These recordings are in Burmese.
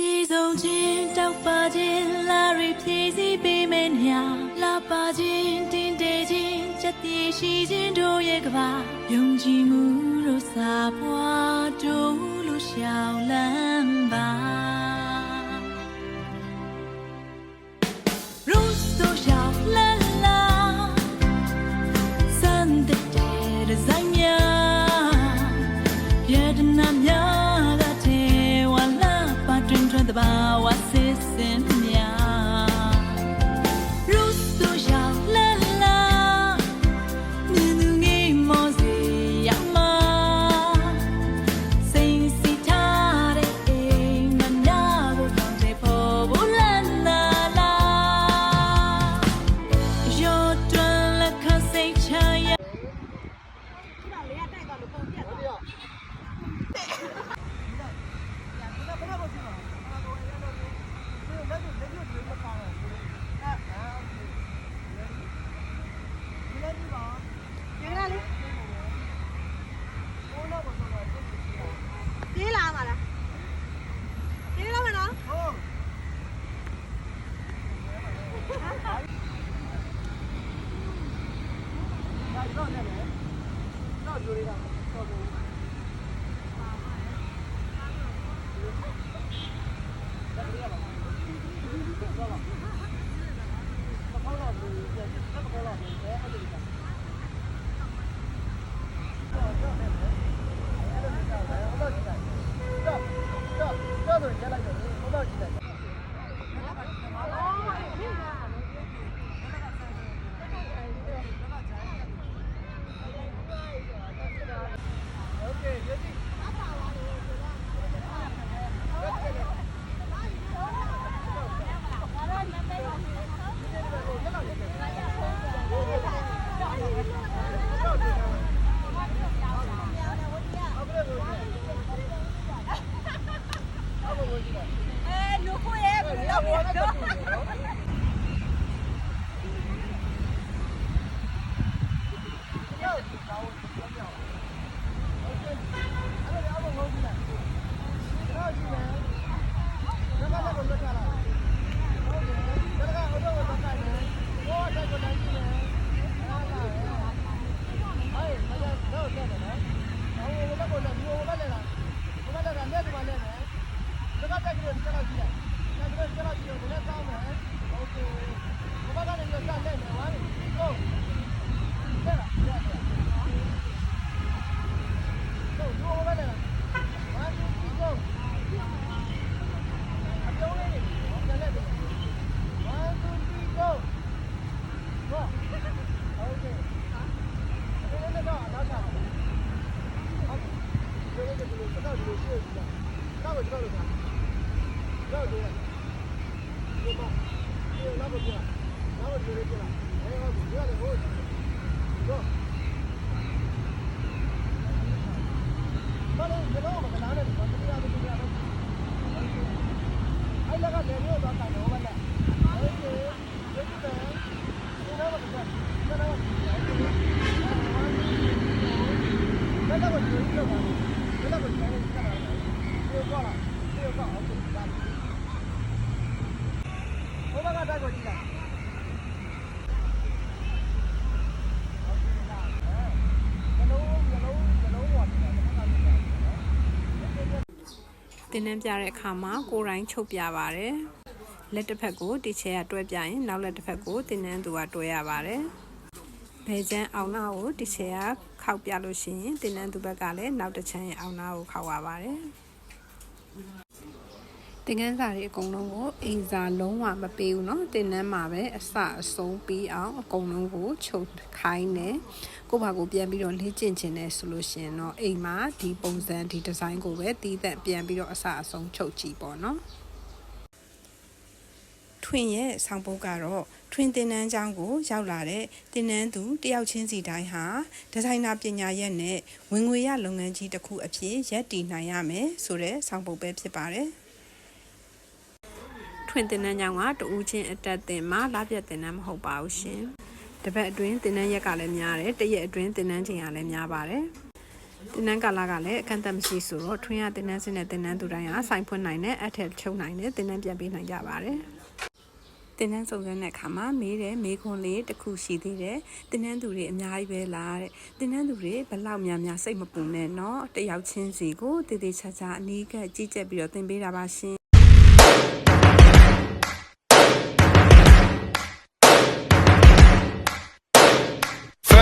ပြည်စုံချင်းတောက်ပါခြင်းလာရီဖြည့်စည်းပေးမယ်ညာလာပါခြင်းတင်တေခြင်းစက်တည်ရှိခြင်းတို့ရဲ့ကဘာယုံကြည်မှုတို့စာပွားတို့ 哎，老公也不要我了。哎，那个去了，那个去了去了。哎呀，不要的，给我。走。完了，你别弄了，别个，别拿那个，别拿那个。哎，了，别拿过去了，你？挂了， ဘယ်လိုလုပ်ရတော့တင်းနှန်းပြတဲ့အခါမှာကိုယ်တိုင်းချုပ်ပြပါတယ်လက်တစ်ဖက်ကိုတီချဲကတွဲပြရင်နောက်လက်တစ်ဖက်ကိုတင်းနှန်းသူကတွဲရပါတယ်ဘဲချမ်းအောင်နာကိုတီချဲကခောက်ပြလို့ရှိရင်တင်းနှန်းသူဘက်ကလည်းနောက်တစ်ချမ်းရဲ့အောင်နာကိုခောက်ရပါတယ် တင်ကန်းစာတွေအကုန်လုံးကိုအိမ်စာလုံးဝမပေးဘူးเนาะတင်နန်းမှာပဲအစအဆုံးပြီးအောင်အကုန်လုံးကိုချုပ်ခိုင်းတယ်ကိုယ့်ဘာကိုပြန်ပြီးတော့လေ့ကျင့်ခြင်းနဲ့ဆိုလို့ရှိရင်တော့အိမ်မှာဒီပုံစံဒီဒီဇိုင်းကိုပဲတီးသက်ပြန်ပြီးတော့အစအဆုံးချုပ်ကြည့်ပေါ့เนาะထွင်ရဲ့ဆောင်ပုတ်ကတော့ထွင်တင်နန်းကျောင်းကိုရောက်လာတဲ့တင်နန်းသူတယောက်ချင်းစီတိုင်းဟာဒီဇိုင်နာပညာရက်နဲ့ဝင်ငွေရလုပ်ငန်းကြီးတစ်ခုအဖြစ်ရပ်တည်နိုင်ရမယ်ဆိုတဲ့ဆောင်ပုတ်ပဲဖြစ်ပါတယ် ထွင်တင်နန်းကျောင်းကတူဦးချင်းအတက်တင်မှာလာပြတ်တင်နန်းမဟုတ်ပါဘူးရှင်တပတ်အတွင်းတင်နန်းရက်ကလည်းများတယ်တရက်အတွင်းတင်နန်းချိန်ကလည်းများပါတယ် တင်နန်းကာလကလည်းအခန့်အသတ်မရှိဆိုတော့ထွင်းရတင်နန်းစင်းနဲ့တင်နန်းသူတိုင်းကဆိုင်ဖွင့်နိုင်တဲ့အထက်ချုပ်နိုင်တဲ့တင်နန်းပြန်ပေးနိုင်ကြပါတယ်တင်နန်းစုံစမ်းတဲ့အခါမှာမေးတယ်မေးခွန်းလေးတစ်ခုရှိသေးတယ်တင်နန်းသူတွေအများကြီးပဲလားတဲ့တင်နန်းသူတွေဘယ်လောက်များများစိတ်မပူနဲ့เนาะတယောက်ချင်းစီကိုတည်တည်ချာချာအနီးကပ်ကြီးကြပ်ပြီးတော့သင်ပေးတာပါရှင်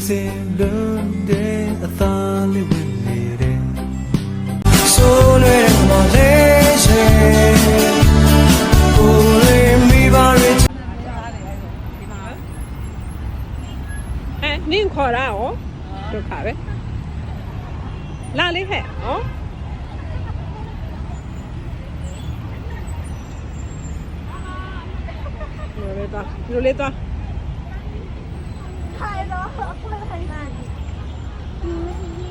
စပယ်ပွင့်ထဲဖြူစင်လုံးတဲ့အသာလေးဝင်နေတယ်ဆိုးလွယ်မလေးချေကိုယ်လေးမိပါရအဲနင်းခေါ်တာရောဒုက္ခပဲလာလေး ถ่ายรอเลย